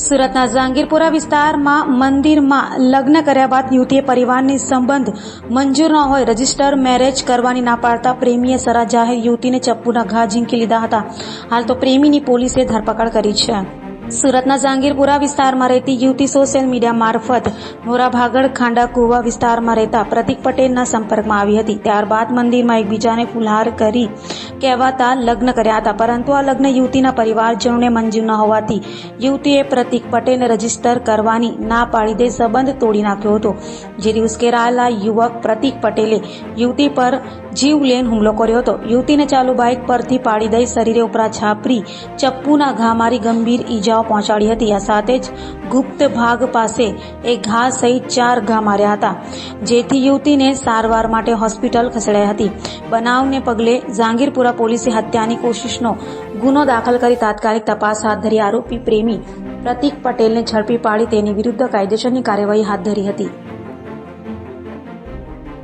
સુરતના જહાંગીરપુરા વિસ્તારમાં મંદિરમાં લગ્ન કર્યા બાદ યુવતીએ પરિવારની સંબંધ મંજૂર ન હોય રજિસ્ટર મેરેજ કરવાની ના પાડતા પ્રેમીએ સરા જાહેર યુવતીને ચપ્પુના ઘા ઝીંકી લીધા હતા. હાલ તો પ્રેમીની પોલીસે ધરપકડ કરી છે. સુરતના જહાંગીરપુરા વિસ્તારમાં રહેતી યુવતી સોશિયલ મીડિયા મારફત મોરાભાગળ ખાંડા, કુવા વિસ્તારમાં રહેતા પ્રતિક પટેલના સંપર્કમાં આવી હતી. ત્યારબાદ મંદિરમાં એકબીજાને ફુલહાર કરી કહેવાતા લગ્ન કર્યા હતા. પરંતુ આ લગ્ન યુવતીના પરિવારજનોને મંજૂર ન હોવાથી યુવતીએ પ્રતિક પટેલને રજિસ્ટર કરવાની ના પાડી દે સંબંધ તોડી નાખ્યો હતો. જેથી ઉશ્કેરાયેલા યુવક પ્રતિક પટેલે યુવતી પર જીવલેણ હુમલો કર્યો હતો. યુવતીને ચાલુ બાઇક પરથી પાડી દઈ શરીરે ઉપરા છાપરી, ચપ્પુના ઘા મારી ગંભીર ઈજાઓ પહોંચાડી હતી. આ સાથે જ ગુપ્ત ભાગ પાસે એક ઘા સહિત ચાર ઘા માર્યા હતા, જેથી યુવતીને સારવાર માટે હોસ્પિટલ ખસેડાઈ હતી. બનાવને પગલે જાંગીરપુરા પોલીસે હત્યાની કોશિશનો ગુનો દાખલ કરી તાત્કાલિક તપાસ હાથ ધરી. આરોપી પ્રેમી પ્રતિક પટેલને ઝડપી પાડી તેની વિરુદ્ધ કાયદેસરની કાર્યવાહી હાથ ધરી હતી.